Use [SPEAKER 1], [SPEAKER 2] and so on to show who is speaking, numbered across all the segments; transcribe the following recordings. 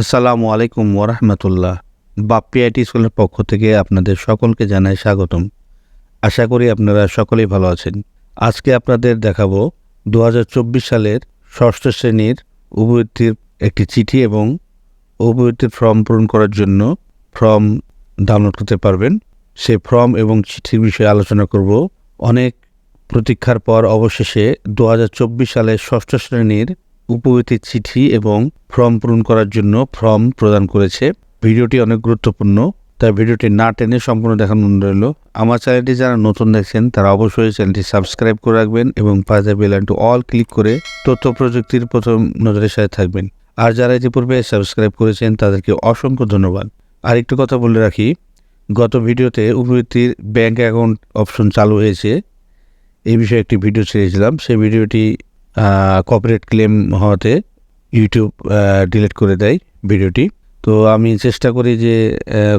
[SPEAKER 1] আসসালামু আলাইকুম ওরহমতুল্লাহ বাপ্পি আইটি স্কুলের পক্ষ থেকে আপনাদের সকলকে জানাই স্বাগতম। আশা করি আপনারা সকলেই ভালো আছেন। আজকে আপনাদের দেখাবো দু হাজার চব্বিশ সালের ষষ্ঠ শ্রেণির উপবৃত্তির একটি চিঠি এবং উপবৃত্তির ফর্ম পূরণ করার জন্য ফর্ম ডাউনলোড করতে পারবেন। সেই ফর্ম এবং চিঠির বিষয়ে আলোচনা করব। অনেক প্রতীক্ষার পর অবশেষে দু হাজার চব্বিশ সালের ষষ্ঠ শ্রেণির উপবৃত্তির চিঠি এবং ফর্ম পূরণ করার জন্য ফর্ম প্রদান করেছে। ভিডিওটি অনেক গুরুত্বপূর্ণ, তাই ভিডিওটি না টেনে সম্পূর্ণ দেখানো রইল। আমার চ্যানেলটি যারা নতুন দেখছেন, তারা অবশ্যই চ্যানেলটি সাবস্ক্রাইব করে রাখবেন এবং পাশে বেল টু অল ক্লিক করে তথ্য প্রযুক্তির প্রথম নজরের সাথে থাকবেন। আর যারা ইতিপূর্বে সাবস্ক্রাইব করেছেন, তাদেরকে অসংখ্য ধন্যবাদ। আর একটু কথা বলে রাখি, গত ভিডিওতে উপবৃত্তির ব্যাংক অ্যাকাউন্ট অপশন চালু হয়েছে। এই বিষয়ে একটি ভিডিও ছেড়েছিলাম সেই ভিডিওটি কপিরাইট ক্লেম হওয়াতে ইউটিউব ডিলিট করে দেয় ভিডিওটি। তো আমি চেষ্টা করি যে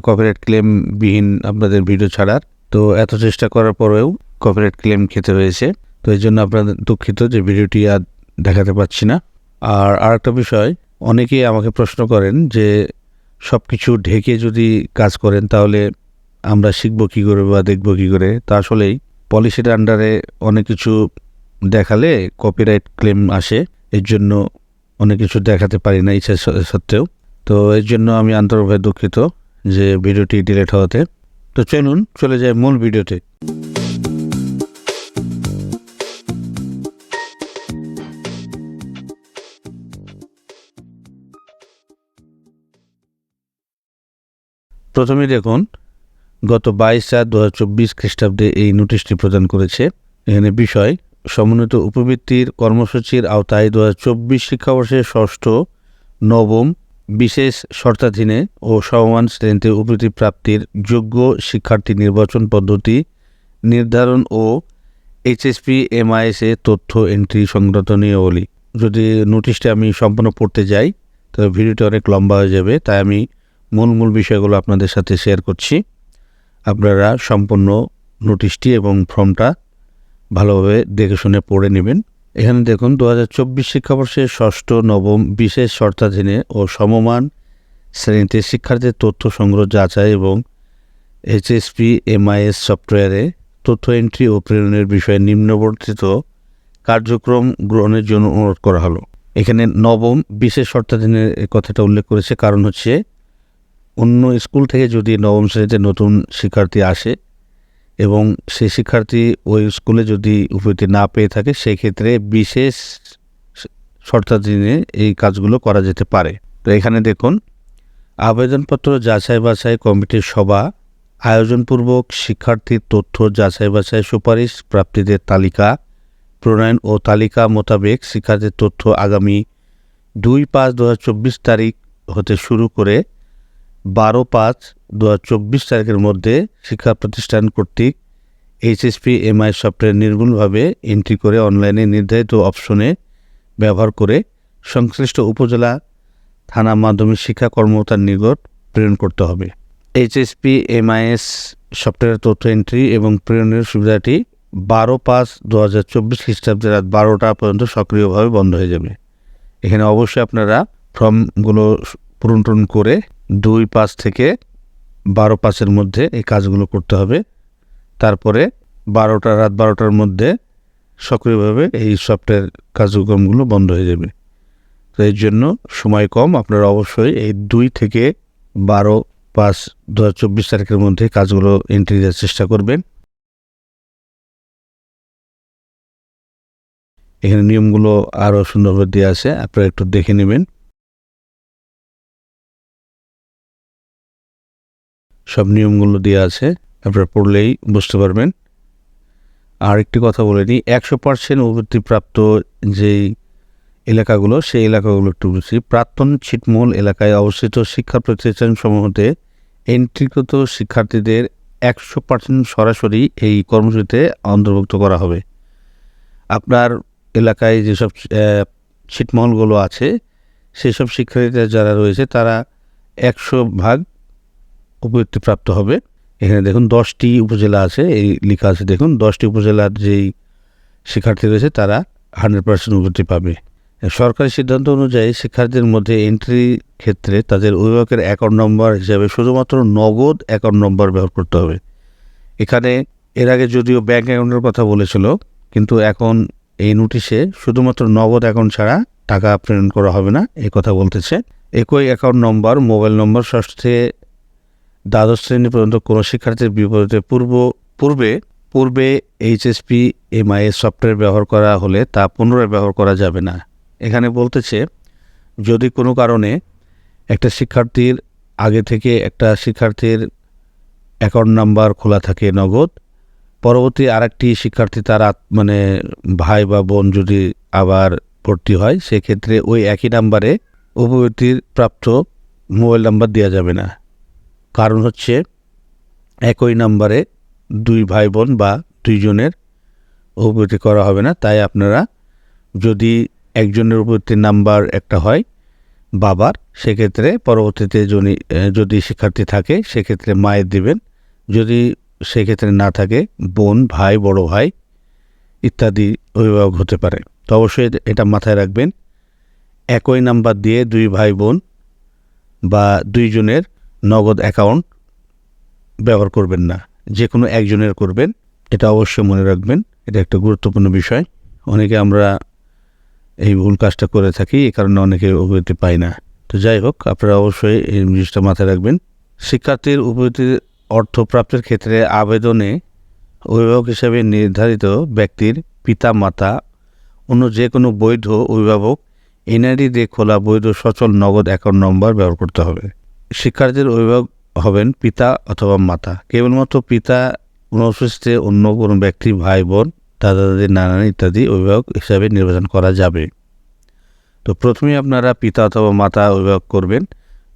[SPEAKER 1] কপিরাইট ক্লেম বিহীন আপনাদের ভিডিও ছাড়ার। তো এত চেষ্টা করার পরেও কপিরাইট ক্লেম খেতে হয়েছে। তো এই জন্য আপনাদের দুঃখিত যে ভিডিওটি আর দেখাতে পাচ্ছি না। আর আরেকটা বিষয়, অনেকেই আমাকে প্রশ্ন করেন যে সব কিছু ঢেকে যদি কাজ করেন তাহলে আমরা শিখব কী করে বা দেখব কী করে? তা আসলেই পলিসির আন্ডারে অনেক কিছু দেখালে কপিরাইট ক্লেম আসে। এর জন্য অনেক কিছু দেখাতে পারি না ইচ্ছা সত্ত্বেও। তো এর জন্য আমি আন্তরিকভাবে দুঃখিত যে ভিডিওটি ডিলেট হওয়াতে। তো চলুন, চলে যাই মূল ভিডিওতে। প্রথমে দেখুন, গত বাইশ চার দু হাজার চব্বিশ খ্রিস্টাব্দে এই নোটিশটি প্রদান করেছে। এখানে বিষয় সমন্বিত উপবৃত্তির কর্মসূচির আওতায় দু হাজার চব্বিশ শিক্ষাবর্ষের ষষ্ঠ, নবম, বিশেষ শর্তাধীনে ও সমমান শ্রেণীতে উপবৃত্তি প্রাপ্তির যোগ্য শিক্ষার্থী নির্বাচন পদ্ধতি নির্ধারণ ও এইচএসপি, এমআইএস এ তথ্য এন্ট্রি সংক্রান্ত নিয়মাবলী। যদি নোটিশটা আমি সম্পূর্ণ পড়তে যাই তবে ভিডিওটি অনেক লম্বা হয়ে যাবে, তাই আমি মূল মূল বিষয়গুলো আপনাদের সাথে শেয়ার করছি। আপনারা সম্পূর্ণ নোটিশটি এবং ফর্মটা ভালোভাবে দেখে শুনে পড়ে নেবেন। এখানে দেখুন দু হাজার চব্বিশ শিক্ষাবর্ষের ষষ্ঠ, নবম, বিশেষ শর্তাধীনে ও সমমান শ্রেণীতে শিক্ষার্থীর তথ্য সংগ্রহ, যাচাই এবং এইচএসপি, এমআইএস সফটওয়্যারে তথ্য এন্ট্রি ও প্রেরণের বিষয়ে নিম্নবর্তিত কার্যক্রম গ্রহণের জন্য অনুরোধ করা হলো। এখানে নবম, বিশেষ শর্তাধীনের কথাটা উল্লেখ করেছে, কারণ হচ্ছে অন্য স্কুল থেকে যদি নবম শ্রেণীতে নতুন শিক্ষার্থী আসে এবং সে শিক্ষার্থী ওই স্কুলে যদি উপস্থিতি না পেয়ে থাকে, সেক্ষেত্রে বিশেষ শর্তাধীনে এই কাজগুলো করা যেতে পারে। তো এখানে দেখুন, আবেদনপত্র যাচাই বাছাই কমিটির সভা, আয়োজনপূর্বক শিক্ষার্থীর তথ্য যাচাই বাছাই সুপারিশ, প্রাপ্তিদের তালিকা, প্রণয়ন ও তালিকা মোতাবেক শিক্ষার্থীর তথ্য আগামী দুই পাঁচ দু তারিখ হতে শুরু করে বারো পাঁচ দু চব্বিশ তারিখের মধ্যে শিক্ষা প্রতিষ্ঠান কর্তৃক এইচএসপি এমআই সফটওয়্যার নির্ভুলভাবে এন্ট্রি করে অনলাইনে নির্ধারিত অপশনে ব্যবহার করে সংশ্লিষ্ট উপজেলা থানা মাধ্যমিক শিক্ষা কর্মকর্তার নিকট প্রেরণ করতে হবে। এইচএসপি এমআইএস সফটওয়্যার তথ্য এন্ট্রি এবং প্রেরণের সুবিধাটি বারো পাঁচ দু হাজার চব্বিশ খ্রিস্টাব্দে রাত বারোটা পর্যন্ত সক্রিয়ভাবে বন্ধ হয়ে যাবে। এখানে অবশ্যই আপনারা ফর্মগুলো পূরণ টূরণ করে দুই পাঁচ থেকে বারো পাঁচের মধ্যে এই কাজগুলো করতে হবে। তারপরে বারোটা, রাত বারোটার মধ্যে সক্রিয়ভাবে এই সফটওয়্যার কার্যক্রমগুলো বন্ধ হয়ে যাবে। তো এর জন্য সময় কম। আপনারা অবশ্যই এই দুই থেকে বারো পাঁচ দু চব্বিশ তারিখের মধ্যে কাজগুলো এন্ট্রি দেওয়ার চেষ্টা করবেন। এখানে নিয়মগুলো আরও সুন্দরভাবে দেওয়া আছে। আপনারা একটু দেখে নেবেন। সব নিয়মগুলো দেওয়া আছে, আপনারা পড়লেই বুঝতে পারবেন। আর একটি কথা বলে নিই, একশো পার্সেন্ট উপবৃত্তিপ্রাপ্ত যেই এলাকাগুলো, সেই এলাকাগুলো একটু বুঝি। প্রাক্তন ছিটমূল এলাকায় অবস্থিত শিক্ষা প্রতিষ্ঠান সমূহতে এন্ট্রিকৃত শিক্ষার্থীদের একশো পার্সেন্ট সরাসরি এই কর্মসূচিতে অন্তর্ভুক্ত করা হবে। আপনার এলাকায় যেসব ছিটমহলগুলো আছে, সেসব শিক্ষার্থীরা যারা রয়েছে, তারা একশো ভাগ উপবৃত্তিপ্রাপ্ত হবে। এখানে দেখুন দশটি উপজেলা আছে, এই লেখা আছে, দেখুন দশটি উপজেলার যেই শিক্ষার্থী রয়েছে তারা হান্ড্রেড পার্সেন্ট উপবৃত্তি পাবে। সরকারি সিদ্ধান্ত অনুযায়ী শিক্ষার্থীদের মধ্যে এন্ট্রি ক্ষেত্রে তাদের অভিভাবকের অ্যাকাউন্ট নম্বর হিসাবে শুধুমাত্র নগদ অ্যাকাউন্ট নম্বর ব্যবহার করতে হবে। এখানে এর আগে যদিও ব্যাঙ্ক অ্যাকাউন্টের কথা বলেছিল, কিন্তু এখন এই নোটিশে শুধুমাত্র নগদ অ্যাকাউন্ট ছাড়া টাকা প্রেরণ করা হবে না, এই কথা বলতেছে। একই অ্যাকাউন্ট নম্বর মোবাইল নম্বর ষষ্ঠ থেকে দ্বাদশ শ্রেণি পর্যন্ত কোনো শিক্ষার্থীর বিপরীতে পূর্ব, পূর্বে পূর্বে এইচএসপি এমআইএস সফটওয়্যার ব্যবহার করা হলে তা পুনরায় ব্যবহার করা যাবে না। এখানে বলতেছে, যদি কোনো কারণে একটা শিক্ষার্থীর আগে থেকে একটা শিক্ষার্থীর অ্যাকাউন্ট নাম্বার খোলা থাকে নগদ, পরবর্তী আরেকটি শিক্ষার্থী তার মানে ভাই বা বোন যদি আবার ভর্তি হয়, সেক্ষেত্রে ওই একই নাম্বারে উপবর্তীর প্রাপ্ত মোবাইল নাম্বার দেওয়া যাবে না। কারণ হচ্ছে একই নাম্বারে দুই ভাই বোন বা দুইজনের উপবর্তী করা হবে না। তাই আপনারা যদি একজনের উপবর্তীর নাম্বার একটা হয় বাবার, সেক্ষেত্রে পরবর্তীতে যদি যদি শিক্ষার্থী থাকে, সেক্ষেত্রে মায়ের দিবেন। যদি সেক্ষেত্রে না থাকে, বোন, ভাই, বড় ভাই ইত্যাদি অভিভাবক হতে পারে। তো অবশ্যই এটা মাথায় রাখবেন। একই নাম্বার দিয়ে দুই ভাই বোন বা দুইজনের নগদ অ্যাকাউন্ট ব্যবহার করবেন না। যে কোনো একজনের করবেন। এটা অবশ্যই মনে রাখবেন। এটা একটা গুরুত্বপূর্ণ বিষয়। অনেকে আমরা এই ভুল কাজটা করে থাকি এই কারণে অনেকে অভিজ্ঞতা পাই না। তো যাই হোক, আপনারা অবশ্যই এই জিনিসটা মাথায় রাখবেন। শিক্ষার্থীর উপবৃত্তির অর্থ প্রাপ্তির ক্ষেত্রে আবেদনে অভিভাবক হিসেবে নির্ধারিত ব্যক্তির পিতা মাতা অন্য যে কোনো বৈধ অভিভাবক, এনআইডি দিয়ে খোলা বৈধ সচল নগদ অ্যাকাউন্ট নম্বর ব্যবহার করতে হবে। শিক্ষার্থীর অভিভাবক হবেন পিতা অথবা মাতা। কেবলমাত্র পিতা অনুপস্থিতিতে অন্য কোনো ব্যক্তি, ভাই, বোন, দাদা, দাদি, নানা ইত্যাদি অভিভাবক হিসাবে নির্বাচন করা যাবে। তো প্রথমে আপনারা পিতা অথবা মাতা অভিভাবক করবেন।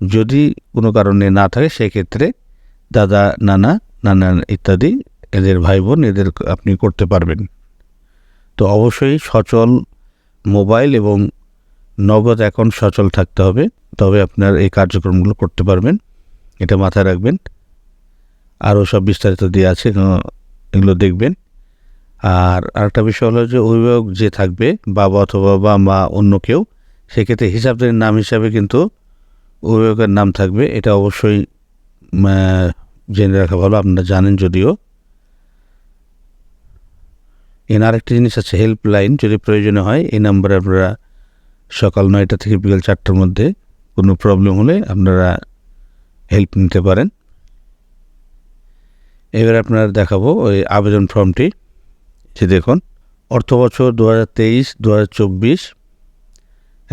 [SPEAKER 1] যদি কোনো কারণে না থাকে, সেক্ষেত্রে দাদা, নানা নানা ইত্যাদি, এদের ভাই, বোন, এদের আপনি করতে পারবেন। তো অবশ্যই সচল মোবাইল এবং নগদ অ্যাকাউন্ট সচল থাকতে হবে, তবে আপনার এই কার্যক্রমগুলো করতে পারবেন। এটা মাথায় রাখবেন। আরও সব বিস্তারিত দিয়ে আছে, এগুলো- দেখবেন। আর আরেকটা বিষয় হলো যে অভিভাবক যে থাকবে, বাবা অথবা বা মা অন্য কেউ, সেক্ষেত্রে হিসাবদারির নাম হিসাবে কিন্তু অভিভাবকের নাম থাকবে। এটা অবশ্যই জেনে রাখা ভালো, আপনারা জানেন যদিও। এর আরেকটি জিনিস আছে হেল্পলাইন যদি প্রয়োজনে হয়, এই নাম্বারে আপনারা সকাল নয়টা থেকে বিকেল চারটার মধ্যে কোনো প্রবলেম হলে আপনারা হেল্প নিতে পারেন। এবার আপনারা দেখাবো ওই আবেদন ফর্মটি। যে দেখুন, অর্থ বছর দু হাজার তেইশ দু হাজার চব্বিশ,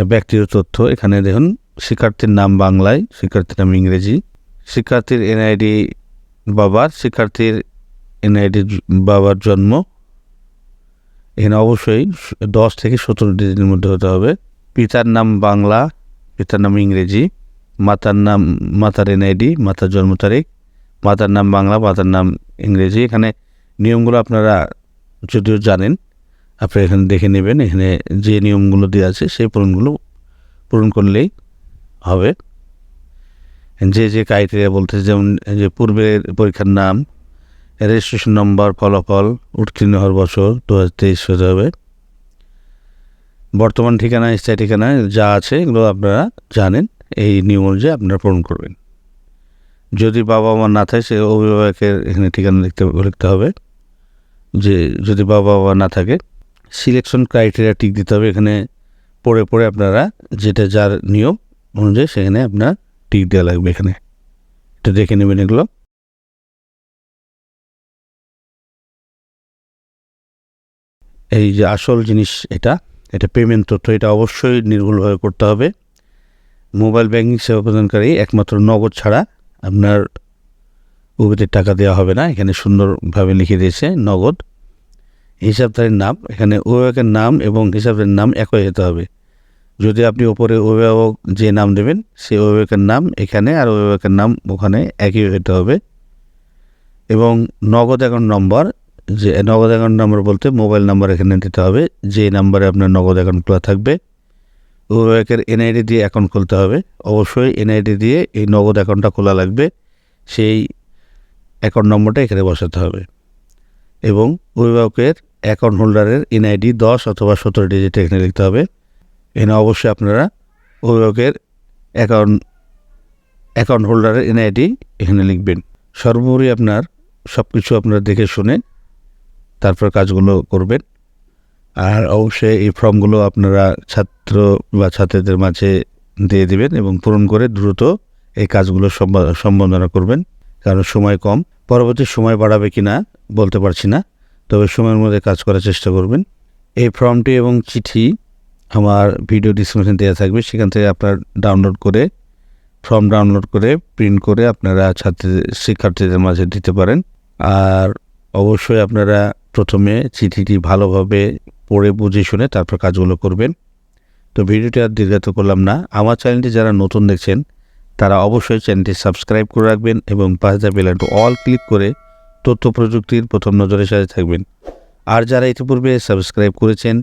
[SPEAKER 1] ব্যক্তিগত তথ্য। এখানে দেখুন, শিক্ষার্থীর নাম বাংলায়, শিক্ষার্থীর নাম ইংরেজি, শিক্ষার্থীর এনআইডি বাবার, শিক্ষার্থীর এনআইডি বাবার জন্ম। এখানে অবশ্যই দশ থেকে সতেরো ডিজিটের মধ্যে হতে হবে। পিতার নাম বাংলা, পিতার নাম ইংরেজি, মাতার নাম, মাতার এনআইডি, মাতার জন্ম তারিখ, মাতার নাম বাংলা, মাতার নাম ইংরেজি। এখানে নিয়মগুলো আপনারা যদিও জানেন, আপনারা এখানে দেখে নেবেন। এখানে যে নিয়মগুলো দেওয়া আছে, সেই পূরণগুলো পূরণ করলেই হবে। যে যে ক্রাইটেরিয়া বলতে যেমন যে পূর্বের পরীক্ষার নাম রেজিস্ট্রেশন নম্বর ফলাফল, উত্তীর্ণ হওয়ার বছর দু হাজার তেইশ হতে হবে। বর্তমান ঠিকানা, স্থায়ী ঠিকানা যা আছে এগুলো আপনারা জানেন। এই নিয়ম অনুযায়ী আপনারা পূরণ করবেন। যদি বাবা মা না থাকে, সে অভিভাবকের এখানে ঠিকানা লিখতে লিখতে হবে। যে যদি বাবা মা না থাকে সিলেকশন ক্রাইটেরিয়া টিক দিতে হবে। এখানে পড়ে পড়ে আপনারা যেটা যার নিয়ম অনুযায়ী সেখানে আপনার টিক দেওয়া লাগবে এখানে। এটা দেখে নেবেন এগুলো। এই যে আসল জিনিস এটা এটা পেমেন্ট তথ্য এটা অবশ্যই নির্ভুলভাবে করতে হবে। মোবাইল ব্যাংকিং সেবা প্রদানকারী একমাত্র নগদ ছাড়া আপনার উবেদের টাকা দেওয়া হবে না। এখানে সুন্দরভাবে লিখে দিয়েছে নগদ। হিসাবদারের নাম, এখানে অভিভাবকের নাম এবং হিসাবদারের নাম একই হতে হবে। যদি আপনি ওপরে অভিভাবক যে নাম দেবেন, সেই অভিভাবকের নাম এখানে আর অভিভাবকের নাম ওখানে একই হতে হবে। এবং নগদ অ্যাকাউন্ট নম্বর যে নগদ অ্যাকাউন্ট নাম্বার বলতে মোবাইল নাম্বার এখানে দিতে হবে। যে নাম্বারে আপনার নগদ অ্যাকাউন্ট খোলা থাকবে, অভিভাবকের এনআইডি দিয়ে অ্যাকাউন্ট খুলতে হবে। অবশ্যই এনআইডি দিয়ে এই নগদ অ্যাকাউন্টটা খোলা লাগবে। সেই অ্যাকাউন্ট নম্বরটা এখানে বসাতে হবে। এবং অভিভাবকের অ্যাকাউন্ট হোল্ডারের এনআইডি দশ অথবা সতেরো ডিজিট এখানে লিখতে হবে। এখানে অবশ্যই আপনারা অভিভাবকের অ্যাকাউন্ট অ্যাকাউন্ট হোল্ডারের এনআইডি এখানে লিখবেন। সর্বোপরি আপনার সব কিছু আপনারা দেখে শুনে তারপর কাজগুলো করবেন। আর অবশ্যই এই ফর্মগুলো আপনারা ছাত্র বা ছাত্রীদের মাঝে দিয়ে দিবেন এবং পূরণ করে দ্রুত এই কাজগুলো সম্বা- সম্পাদনা করবেন, কারণ সময় কম। পরবর্তী সময় বাড়াবে কি না বলতে পারছি না, তবে সময়ের মধ্যে কাজ করার চেষ্টা করবেন। এই ফর্মটি এবং চিঠি আমার ভিডিও ডিসক্রিপশন দেওয়া থাকবে, সেখান থেকে আপনার ডাউনলোড করে, ফর্ম ডাউনলোড করে, প্রিন্ট করে আপনারা ছাত্রী, শিক্ষার্থীদের মাঝে দিতে পারেন। আর অবশ্যই আপনারা প্রথমে চিঠিটি ভালোভাবে পড়ে বুঝে শুনে তারপর কাজগুলো করবেন। তো ভিডিওটি আর দীর্ঘায়িত করলাম না। আমার চ্যানেলটি যারা নতুন দেখছেন, তারা অবশ্যই চ্যানেলটি সাবস্ক্রাইব করে রাখবেন এবং পাশে বেলাইন অল ক্লিক করে তথ্য প্রযুক্তির প্রথম নজরের সাথে থাকবেন। আর যারা ইতিপূর্বে সাবস্ক্রাইব করেছেন,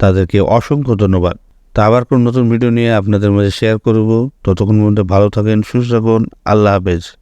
[SPEAKER 1] তাদেরকে অসংখ্য ধন্যবাদ। তা আবার কোন নতুন ভিডিও নিয়ে আপনাদের মাঝে শেয়ার করব। ততক্ষণ মধ্যে ভালো থাকেন, সুস্থ থাকুন। আল্লাহ হাফেজ।